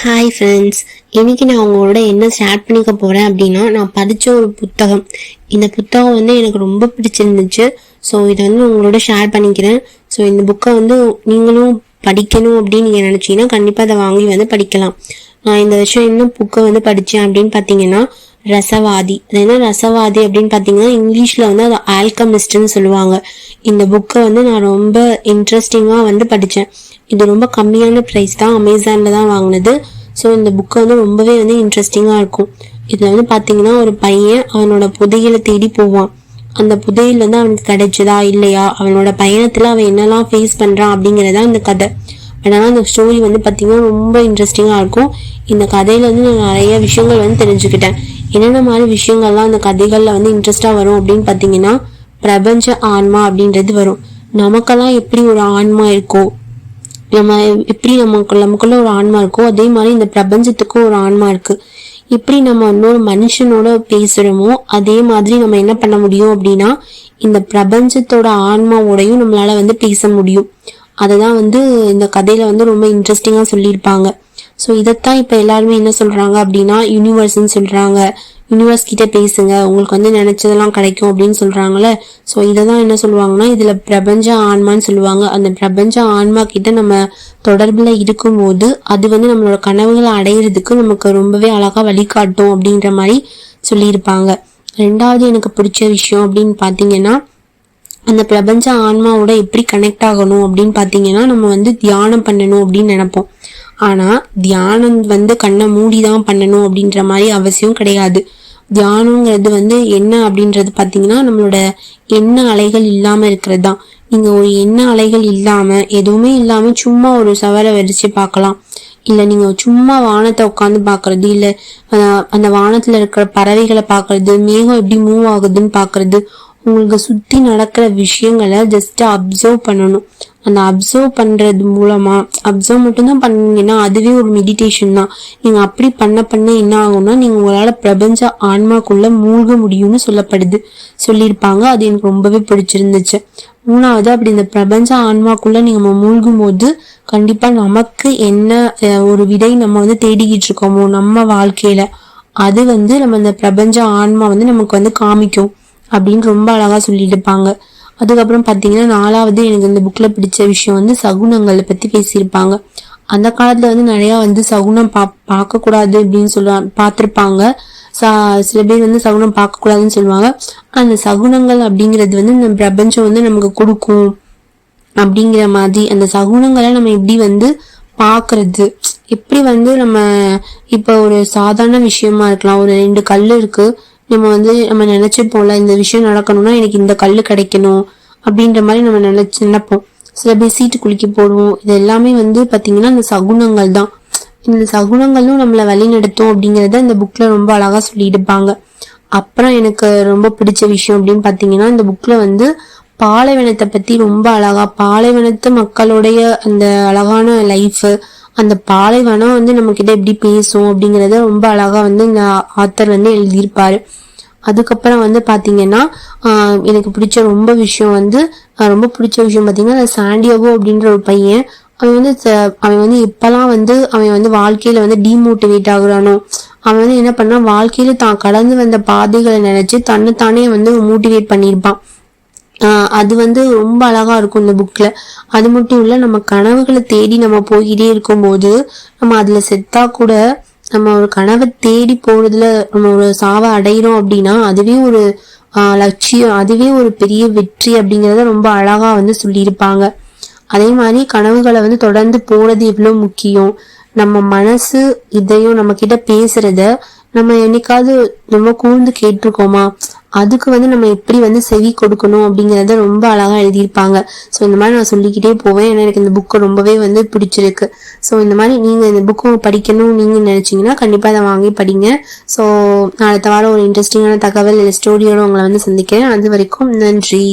Hi friends இன்னைக்கு நான் உங்களோட என்ன ஷேர் பண்ணிக்க போகிறேன் அப்படின்னா நான் படித்த ஒரு புத்தகம். இந்த புத்தகம் வந்து எனக்கு ரொம்ப பிடிச்சிருந்துச்சு. ஸோ இதை வந்து உங்களோட ஷேர் பண்ணிக்கிறேன். ஸோ இந்த புக்கை வந்து நீங்களும் படிக்கணும் அப்படின்னு நீங்கள் நினச்சிங்கன்னா கண்டிப்பாக அதை வாங்கி வந்து படிக்கலாம். நான் இந்த வருஷம் இன்னும் புக்கை வந்து படித்தேன் அப்படின்னு பார்த்தீங்கன்னா ரசவாதி. அது என்ன ரசவாதி அப்படின்னு பார்த்தீங்கன்னா இங்கிலீஷில் வந்து அது ஆல்கமிஸ்ட்னு சொல்லுவாங்க. இந்த புக்கை வந்து நான் ரொம்ப இன்ட்ரெஸ்டிங்காக வந்து படித்தேன் இது ரொம்ப கம்மியான ப்ரைஸ் தான் அமேசானில் தான் வாங்கினது. ஸோ இந்த புக்கை வந்து ரொம்பவே வந்து இன்ட்ரெஸ்டிங்காக இருக்கும். இதில் வந்து பார்த்தீங்கன்னா ஒரு பையன் அவனோட புதையலை தேடி போவான். அந்த புதையில் வந்து அவனுக்கு கிடைச்சதா இல்லையா? அவனோட பயணத்தில் அவன் என்னெல்லாம் ஃபேஸ் பண்ணுறான் அப்படிங்கிறதா இந்த கதை. அதனால் அந்த ஸ்டோரி வந்து பார்த்தீங்கன்னா ரொம்ப இன்ட்ரெஸ்டிங்காக இருக்கும். இந்த கதையில வந்து நான் நிறைய விஷயங்கள் வந்து தெரிஞ்சுக்கிட்டேன். என்னென்ன மாதிரி விஷயங்கள்லாம் அந்த கதைகளில் வந்து இன்ட்ரெஸ்டாக வரும் அப்படின்னு பார்த்தீங்கன்னா பிரபஞ்ச ஆன்மா அப்படின்றது வரும். நமக்கெல்லாம் எப்படி ஒரு ஆன்மா இருக்கோ நம்ம எப்படி நமக்கு நமக்குள்ள ஒரு ஆன்மா இருக்கோ அதே மாதிரி இந்த பிரபஞ்சத்துக்கும் ஒரு ஆன்மா இருக்கு. எப்படி நம்ம இன்னொரு மனுஷனோட பேசுறோமோ அதே மாதிரி நம்ம என்ன பண்ண முடியும் அப்படின்னா இந்த பிரபஞ்சத்தோட ஆன்மாவோடையும் நம்மளால வந்து பேச முடியும். அதை தான் வந்து இந்த கதையில வந்து ரொம்ப இன்ட்ரெஸ்டிங்காக சொல்லியிருப்பாங்க. ஸோ இதைத்தான் இப்போ எல்லாருமே என்ன சொல்கிறாங்க அப்படின்னா யூனிவர்ஸ்ன்னு சொல்கிறாங்க யூனிவர்ஸ் கிட்ட பேசுங்க. உங்களுக்கு வந்து நினைச்சதெல்லாம் கிடைக்கும் அப்படின்னு சொல்றாங்கல்ல. ஸோ இதை தான் என்ன சொல்லுவாங்கன்னா இதுல பிரபஞ்ச ஆன்மான்னு சொல்லுவாங்க. அந்த பிரபஞ்ச ஆன்மா கிட்ட நம்ம தொடர்புல இருக்கும்போது அது வந்து நம்மளோட கனவுகளை அடையிறதுக்கு நமக்கு ரொம்பவே அழகா வழிகாட்டும் அப்படின்ற மாதிரி சொல்லியிருப்பாங்க. ரெண்டாவது எனக்கு பிடிச்ச விஷயம் அப்படின்னு பார்த்தீங்கன்னா அந்த பிரபஞ்ச ஆன்மாவோட எப்படி கனெக்ட் ஆகணும் அப்படின்னு பார்த்தீங்கன்னா நம்ம வந்து தியானம் பண்ணணும் அப்படின்னு நினைப்போம். ஆனால் தியானம் வந்து கண்ணை மூடி தான் பண்ணணும் அப்படின்ற மாதிரி அவசியம் கிடையாது. தியானங்கிறது வந்து என்ன அப்படின்றது பார்த்தீங்கன்னா நம்மளோட எண்ண அலைகள் இல்லாமல் இருக்கிறது தான் நீங்கள் ஒரு எண்ண அலைகள் இல்லாமல் எதுவுமே இல்லாமல் சும்மா ஒரு சவரை வரிச்சு பார்க்கலாம். இல்லை நீங்கள் சும்மா வானத்தை உட்காந்து பார்க்கறது இல்லை அந்த வானத்தில் இருக்கிற பறவைகளை பார்க்கறது மேகம் எப்படி மூவ் ஆகுதுன்னு பார்க்கறது உங்களுக்கு சுற்றி நடக்கிற விஷயங்களை ஜஸ்ட் அப்சர்வ் பண்ணணும். அந்த அப்சர்வ் பண்ணுறது மூலமாக அப்சர்வ் மட்டும்தான் பண்ணீங்கன்னா அதுவே ஒரு மெடிடேஷன் தான். நீங்கள் அப்படி பண்ண பண்ண என்ன ஆகும்னா நீங்கள் உங்களால் பிரபஞ்ச ஆன்மாக்குள்ளே மூழ்க முடியும்னு சொல்லப்படுது. சொல்லியிருப்பாங்க. அது எனக்கு ரொம்பவே பிடிச்சிருந்துச்சு. மூணாவது அப்படி இந்த பிரபஞ்ச ஆன்மாக்குள்ளே நீங்கள் மூழ்கும் போது கண்டிப்பாக நமக்கு என்ன ஒரு விடை நம்ம வந்து தேடிக்கிட்டு இருக்கோமோ நம்ம வாழ்க்கையில் அது வந்து நம்ம இந்த பிரபஞ்ச ஆன்மா வந்து நமக்கு வந்து காமிக்கும். அப்படின்னு ரொம்ப அழகாக சொல்லியிருப்பாங்க. அதுக்கப்புறம் பார்த்தீங்கன்னா நாலாவது எனக்கு இந்த புக்கில் பிடிச்ச விஷயம் வந்து சகுனங்களை பற்றி பேசியிருப்பாங்க. அந்த காலத்தில் வந்து நிறையா வந்து சகுனம் பா பார்க்கக்கூடாது அப்படின்னு சொல்லுவாங்க பார்த்துருப்பாங்க. சில பேர் வந்து சகுனம் பார்க்கக்கூடாதுன்னு சொல்லுவாங்க. அந்த சகுனங்கள் அப்படிங்கிறது வந்து இந்த பிரபஞ்சம் வந்து நமக்கு கொடுக்கும் அப்படிங்கிற மாதிரி அந்த சகுனங்களை நம்ம எப்படி வந்து பார்க்கறது? எப்படி வந்து நம்ம இப்போ ஒரு சாதாரண விஷயமா இருக்கலாம். ஒரு ரெண்டு கல் இருக்குது நம்ம வந்து நம்ம நினைச்சுப்போம்ல இந்த விஷயம் நடக்கணும்னா எனக்கு இந்த கல் கிடைக்கணும் அப்படின்ற மாதிரி நம்ம நினைச்சு நினைப்போம். சில பேர் சீட்டு குளிக்க போடுவோம். இது எல்லாமே வந்து பார்த்தீங்கன்னா இந்த சகுனங்கள் தான். இந்த சகுனங்களும் நம்மளை வழி நடத்தும் அப்படிங்கிறத இந்த புக்கில் ரொம்ப அழகாக சொல்லியிருப்பாங்க அப்புறம் எனக்கு ரொம்ப பிடிச்ச விஷயம் அப்படின்னு பார்த்தீங்கன்னா இந்த புக்கில் வந்து பாலைவனத்தை பற்றி ரொம்ப அழகா பாலைவனத்து மக்களுடைய அந்த அழகான லைஃபு அந்த பாலைவனம் வந்து நம்ம கிட்ட எப்படி பேசும் அப்படிங்கிறத ரொம்ப அழகா வந்து இந்த ஆத்தர் வந்து எழுதியிருப்பாரு. அதுக்கப்புறம் வந்து பாத்தீங்கன்னா எனக்கு பிடிச்ச ரொம்ப விஷயம் வந்து ரொம்ப பிடிச்ச விஷயம் பாத்தீங்கன்னா சாண்டியாகோ அப்படின்ற ஒரு பையன் அவன் வந்து அவன் வந்து இப்பெல்லாம் வந்து அவன் வந்து வாழ்க்கையில வந்து டிமோட்டிவேட் ஆகுறானோ அவன் வந்து என்ன பண்ணா வாழ்க்கையில தான் கடந்து வந்த பாதைகளை நினைச்சு தன்னைத்தானே வந்து மோட்டிவேட் பண்ணியிருப்பான். அது வந்து ரொம்ப அழகா இருக்கும் இந்த புக்ல அது மட்டும் இல்லை நம்ம கனவுகளை தேடி நம்ம போய்கிட்டே இருக்கும்போது நம்ம அதுல செத்தா கூட நம்ம ஒரு கனவை தேடி போறதுல நம்ம ஒரு சாவை அடையிறோம் அப்படின்னா அதுவே ஒரு லட்சியம் அதுவே ஒரு பெரிய வெற்றி அப்படிங்கிறத ரொம்ப அழகா வந்து சொல்லியிருப்பாங்க. அதே மாதிரி கனவுகளை வந்து தொடர்ந்து போறது எவ்வளோ முக்கியம். நம்ம மனசு இதையும் நம்ம கிட்ட பேசுறத நம்ம என்னைக்காவது ரொம்ப கூர்ந்து கேட்டிருக்கோமா? அதுக்கு வந்து நம்ம எப்படி வந்து செவி கொடுக்கணும் அப்படிங்கிறத ரொம்ப அழகாக எழுதியிருப்பாங்க. ஸோ இந்த மாதிரி நான் சொல்லிக்கிட்டே போவேன். ஏன்னா எனக்கு இந்த புக்கு ரொம்பவே வந்து பிடிச்சிருக்கு. ஸோ இந்த மாதிரி நீங்கள் இந்த புக்கு படிக்கணும் நீங்கள் நினச்சிங்கன்னா கண்டிப்பாக அதை வாங்கி படிங்க. ஸோ அடுத்த வாரம் ஒரு இன்ட்ரெஸ்டிங்கான தகவல் இல்லை ஸ்டோரியோட உங்களை வந்து சந்திக்கிறேன். அது வரைக்கும் நன்றி.